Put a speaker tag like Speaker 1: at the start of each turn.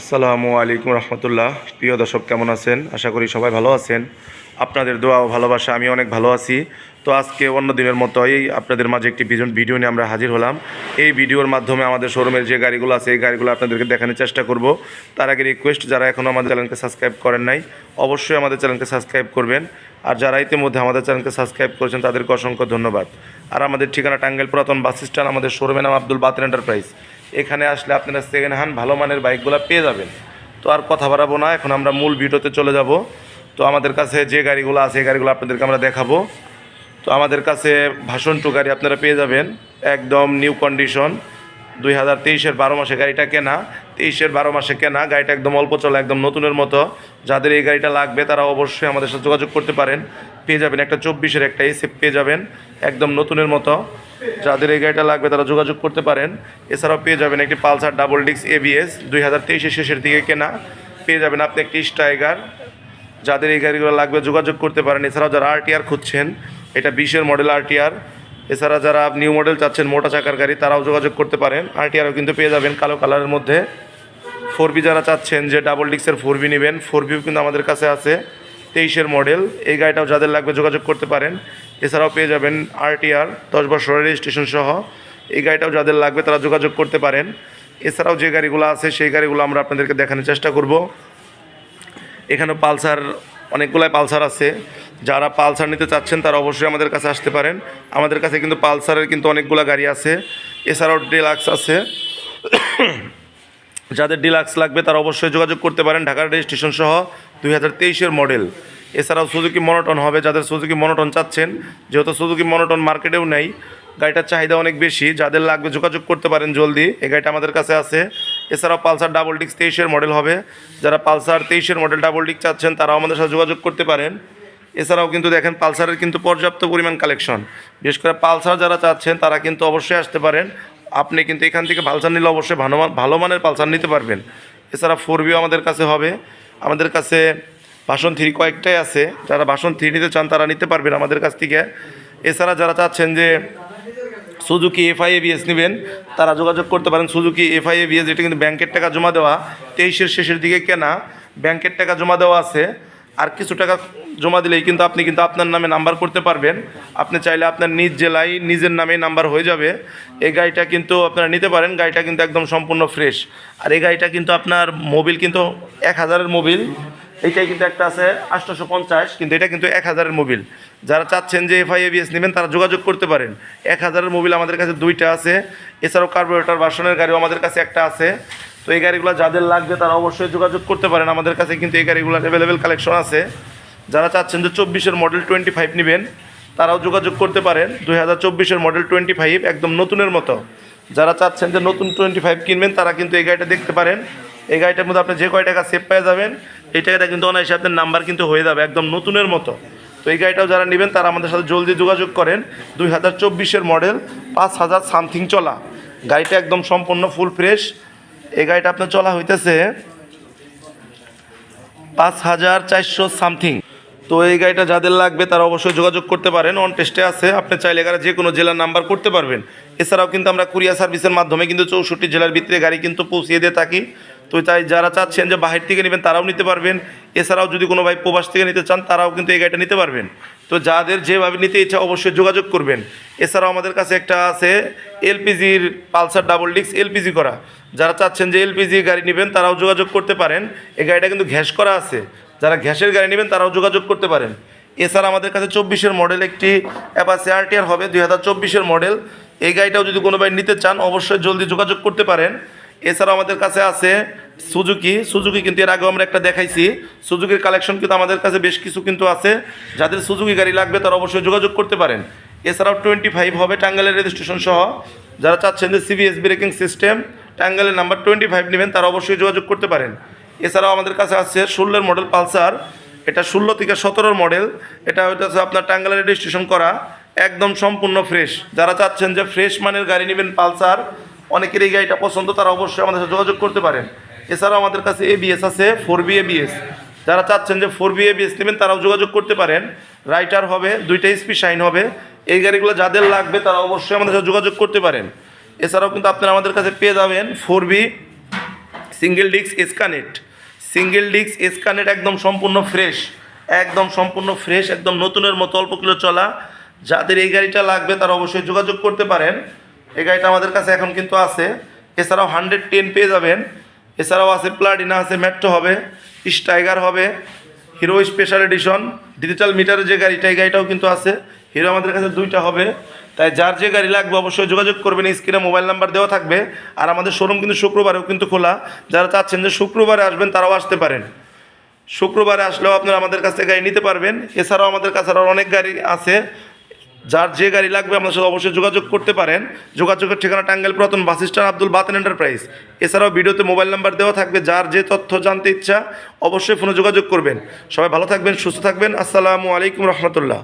Speaker 1: আসসালামু আলাইকুম রহমতুল্লাহ। প্রিয় দর্শক, কেমন আছেন? আশা করি সবাই ভালো আছেন। আপনাদের দোয়া ও ভালোবাসা, আমি অনেক ভালো আছি। তো আজকে অন্য দিনের মতোই আপনাদের মাঝে একটি ভিজন ভিডিও নিয়ে আমরা হাজির হলাম। এই ভিডিওর মাধ্যমে আমাদের শোরুমের যে গাড়িগুলো আছে, এই গাড়িগুলো আপনাদেরকে দেখানোর চেষ্টা করব। তার আগে রিকোয়েস্ট যারা এখনও আমাদের চ্যানেলকে সাবস্ক্রাইব করেন নাই, অবশ্যই আমাদের চ্যানেলকে সাবস্ক্রাইব করবেন। আর যারা ইতিমধ্যে আমাদের চ্যানেলকে সাবস্ক্রাইব করেছেন, তাদেরকে অসংখ্য ধন্যবাদ। আর আমাদের ঠিকানা টাঙ্গাইল পুরাতন বাস স্ট্যান্ড, আমাদের শোরুমের নাম আব্দুল বাতেন এন্টারপ্রাইজ এখানে আসলে আপনারা সেকেন্ড হ্যান্ড ভালো মানের বাইকগুলো পেয়ে যাবেন। তো আর কথা বাড়াবো না, এখন আমরা মূল ভিডিওতে চলে যাব। তো আমাদের কাছে যে গাড়িগুলো আছে, এই গাড়িগুলো আপনাদেরকে আমরা দেখাবো। তো আমাদের কাছে ভাষণ টু গাড়ি আপনারা পেয়ে যাবেন। একদম নিউ কন্ডিশন দুই হাজার তেইশের বারো মাসে গাড়িটা কেনা, তেইশের বারো মাসে কেনা, গাড়িটা একদম অল্প চলা, একদম নতুনের মতো। যাদের এই গাড়িটা লাগবে, তারা অবশ্যই আমাদের সাথে যোগাযোগ করতে পারেন। পেয়ে যাবেন, একটা চব্বিশের একটা এসে পেয়ে যাবেন, একদম নতুনের মতো। যাদের এই গাড়িটা লাগবে তারা যোগাযোগ করতে পারেন। এছাড়াও পেয়ে যাবেন একটি পালসার ডাবল ডিক্স এবিএস দুই হাজার তেইশের শেষের দিকে কেনা। পেয়ে যাবেন আপনি একটি স্টাইগার। যাদের এই গাড়িগুলো লাগবে যোগাযোগ করতে পারেন। এছাড়াও যারা আরটিআর খুঁজছেন, এটা বিশের মডেল আরটিআর এছাড়া যারা নিউ মডেল চাচ্ছেন, মোটা চাকার গাড়ি, তারাও যোগাযোগ করতে পারেন। আরটিআরও কিন্তু পেয়ে যাবেন কালো কালারের মধ্যে। ফোর যারা চাচ্ছেন যে ডাবল ডিক্সের ফোর নেবেন ফোর কিন্তু আমাদের কাছে আছে। তেইশের মডেল। এই গাড়িটাও যাদের লাগবে যোগাযোগ করতে পারেন। এছাড়াও পেয়ে যাবেন আরটিআর দশ বছরের রেজিস্ট্রেশন সহ। এই গাড়িটাও যাদের লাগবে তারা যোগাযোগ করতে পারেন। এছাড়াও যে গাড়িগুলো আছে, সেই গাড়িগুলো আমরা আপনাদেরকে দেখানোর চেষ্টা করব। এখানে পালসার, অনেকগুলাই পালসার আছে। যারা পালসার নিতে চাচ্ছেন, তারা অবশ্যই আমাদের কাছে আসতে পারেন। আমাদের কাছে কিন্তু পালসারের কিন্তু অনেকগুলো গাড়ি আছে। এছাড়াও ডিলাক্স আছে। যাদের ডিলাক্স লাগবে, তারা অবশ্যই যোগাযোগ করতে পারেন। ঢাকার রেজিস্ট্রেশন সহ। দুই হাজার তেইশের মডেল। এছাড়াও সুজুকি মনোটন হবে, যাদের সুজুকি মনোটন চাচ্ছেন। যেহেতু সুজুকি মনোটন মার্কেটেও নেই, গাড়িটার চাহিদা অনেক বেশি। যাদের লাগবে যোগাযোগ করতে পারেন জলদি, এই গাড়িটা আমাদের কাছে আছে। এছাড়াও পালসার ডাবল ডিক্স তেইশের মডেল হবে। যারা পালসার তেইশের মডেল ডাবল ডিক্স চাচ্ছেন, তারাও আমাদের সাথে যোগাযোগ করতে পারেন। এছাড়াও কিন্তু দেখেন পালসারের কিন্তু পর্যাপ্ত পরিমাণ কালেকশন বিশেষ করে পালসার যারা চাচ্ছেন, তারা কিন্তু অবশ্যই আসতে পারেন। আপনি কিন্তু এখান থেকে পালসার নিলে অবশ্যই ভালো ভালো মানের পালসার নিতে পারবেন। এছাড়া ফোর আমাদের কাছে হবে। আমাদের কাছে ভাষণ থ্রি কয়েকটাই আছে। যারা ভাষণ থ্রি নিতে চান, তারা নিতে পারবেন আমাদের কাছ থেকে। এছাড়া যারা চাচ্ছেন যে সুজুকি এফআই এবিএস নেবেন, তারা যোগাযোগ করতে পারেন। সুজুকি এফআই এবিএস যেটা কিন্তু ব্যাংকের টাকা জমা দেওয়া। তেইশের শেষের দিকে কেনা। ব্যাংকের টাকা জমা দেওয়া আছে। আর কিছু টাকা জমা দিলেই কিন্তু আপনি কিন্তু আপনার নামে নাম্বার করতে পারবেন। আপনি চাইলে আপনার নিজ জেলায় নিজের নামে নাম্বার হয়ে যাবে। এই গাড়িটা কিন্তু আপনারা নিতে পারেন। গাড়িটা কিন্তু একদম সম্পূর্ণ ফ্রেশ আর এই গাড়িটা কিন্তু আপনার মোবিল কিন্তু এক হাজারের মোবিল এইটাই কিন্তু একটা আছে আটশোশো পঞ্চাশ, কিন্তু এটা কিন্তু এক হাজারের মোবিল যারা চাচ্ছেন যে এফআই এবিএস নেবেন, তারা যোগাযোগ করতে পারেন। এক হাজারের মোবিল আমাদের কাছে দুইটা আছে। এছাড়াও কার্বোরেটর বাসনের গাড়িও আমাদের কাছে একটা আছে। তো এই গাড়িগুলো যাদের লাগবে তারা অবশ্যই যোগাযোগ করতে পারেন। আমাদের কাছে কিন্তু এই গাড়িগুলো অ্যাভেলেবেল কালেকশন আছে। যারা চাচ্ছেন যে চব্বিশের মডেল টোয়েন্টি ফাইভ নেবেন, তারাও যোগাযোগ করতে পারেন। দুই হাজার চব্বিশের মডেল টোয়েন্টি ফাইভ একদম নতুনের মতো। যারা চাচ্ছেন যে নতুন টোয়েন্টি ফাইভ কিনবেন, তারা কিন্তু এই গাড়িটা দেখতে পারেন। এই গাড়িটার মধ্যে আপনি যে কয় টাকা সেভ পেয়ে যাবেন, এই টাকাটা কিন্তু অনায়াসে আপনার নাম্বার কিন্তু হয়ে যাবে একদম নতুনের মতো। তো এই গাড়িটাও যারা নেবেন, তারা আমাদের সাথে জলদি যোগাযোগ করেন। দুই হাজার চব্বিশের মডেল পাঁচ হাজার সামথিং চলা। গাড়িটা একদম সম্পূর্ণ ফুল ফ্রেশ এই গাড়িটা আপনার চলা হইতেছে পাঁচ হাজার চারশো সামথিং। তো এই গাড়িটা যাদের লাগবে তারা অবশ্যই যোগাযোগ করতে পারেন অন টেস্টে আছে। আপনি চাইলে এখানে যে কোনো জেলার নাম্বার করতে পারবেন। এছাড়াও কিন্তু আমরা কুরিয়ার সার্ভিসের মাধ্যমে কিন্তু চৌষট্টি জেলার ভিতরে গাড়ি কিন্তু পৌঁছিয়ে দিয়ে থাকি। তো তাই যারা চাচ্ছেন যে বাহির থেকে নেবেন, তারাও নিতে পারবেন। এছাড়াও যদি কোনো ভাই প্রবাস থেকে নিতে চান, তারাও কিন্তু এই গাড়িটা নিতে পারবেন। তো যাদের যেভাবে নিতে ইচ্ছা অবশ্যই যোগাযোগ করবেন। এছাড়াও আমাদের কাছে একটা আছে এলপিজির পালসার ডাবল ডিক্স এলপিজি করা। যারা চাচ্ছেন যে এলপিজি গাড়ি নেবেন, তারাও যোগাযোগ করতে পারেন। এই গাড়িটা কিন্তু ঘ্যাস করা আছে। যারা গ্যাসের গাড়ি নেবেন, তারাও যোগাযোগ করতে পারেন। এছাড়া আমাদের কাছে চব্বিশের মডেল একটি অ্যাপাসি আরটিআর হবে, দুই হাজার চব্বিশের মডেল। এই গাড়িটাও যদি কোনো ভাই নিতে চান, অবশ্যই জলদি যোগাযোগ করতে পারেন। এছাড়াও আমাদের কাছে আছে সুজুকি সুজুকি কিন্তু এর আগেও আমরা একটা দেখাইছি। সুজুকির কালেকশন কিন্তু আমাদের কাছে বেশ কিছু কিন্তু আছে। যাদের সুজুকি গাড়ি লাগবে তারা অবশ্যই যোগাযোগ করতে পারেন। এছাড়াও টোয়েন্টি ফাইভ হবে টাঙ্গালের রেজিস্ট্রেশন সহ। যারা চাচ্ছেন যে সিবিএস ব্রেকিং সিস্টেম টাঙ্গালের নাম্বার টোয়েন্টি ফাইভ নেবেন, তারা অবশ্যই যোগাযোগ করতে পারেন। এছাড়াও আমাদের কাছে আছে ষোলোর মডেল পালসার। এটা ষোলো থেকে সতেরোর মডেল এটা হচ্ছে আপনার টাঙ্গালের রেজিস্ট্রেশন করা। একদম সম্পূর্ণ ফ্রেশ যারা চাচ্ছেন যে ফ্রেশ মানের গাড়ি নেবেন পালসার, অনেকের এই গাড়িটা পছন্দ, তারা অবশ্যই আমাদের সাথে যোগাযোগ করতে পারেন। এছাড়াও আমাদের কাছে এবিএস আছে ফোর বি এবিএস যারা চাচ্ছেন যে ফোর বি এবিএস নেবেন, তারাও যোগাযোগ করতে পারেন। রাইটার হবে, দুইটা স্পি শাইন হবে। এই গাড়িগুলো যাদের লাগবে, তারা অবশ্যই আমাদের সাথে যোগাযোগ করতে পারেন। এছাড়াও কিন্তু আপনারা আমাদের কাছে পেয়ে যাবেন ফোর বি সিঙ্গেল ডিস্ক এসকানেট সিঙ্গেল ডিস্ক এসকানেট একদম সম্পূর্ণ ফ্রেশ একদম সম্পূর্ণ ফ্রেশ একদম নতুনের মতো, অল্প কিলো চলা। যাদের এই গাড়িটা লাগবে, তারা অবশ্যই যোগাযোগ করতে পারেন। এই গাড়িটা আমাদের কাছে এখন কিন্তু আছে। এছাড়াও হান্ড্রেড টেন পেয়ে যাবেন। এছাড়াও আছে প্লাটিনা আছে মেট্রো হবে স্টাইগার হবে হিরো স্পেশাল এডিশন ডিজিটাল মিটারের যে গাড়িটা এই গাড়িটাও কিন্তু আছে। হিরো আমাদের কাছে দুইটা হবে। তাই যার যে গাড়ি লাগবে অবশ্যই যোগাযোগ করবেন স্ক্রিনে মোবাইল নাম্বার দেওয়া থাকবে। আর আমাদের শোরুম কিন্তু শুক্রবারেও কিন্তু খোলা। যারা চাচ্ছেন যে শুক্রবারে আসবেন, তারাও আসতে পারেন। শুক্রবারে আসলেও আপনারা আমাদের কাছ গাড়ি নিতে পারবেন। এছাড়াও আমাদের কাছে আরও অনেক গাড়ি আছে। যার যে গাড়ি লাগবে আপনার সাথে অবশ্যই যোগাযোগ করতে পারেন। যোগাযোগের ঠিকানা টাঙ্গেল পুরাতন bus stand Abdul Baten enterprise. এছাড়াও ভিডিওতে মোবাইল নাম্বার দেওয়া থাকবে, যার যে তথ্য জানতে ইচ্ছা অবশ্যই ফোনে যোগাযোগ করবেন। সবাই ভালো থাকবেন, সুস্থ থাকবেন। আসসালামু আলাইকুম রহমতুল্লাহ।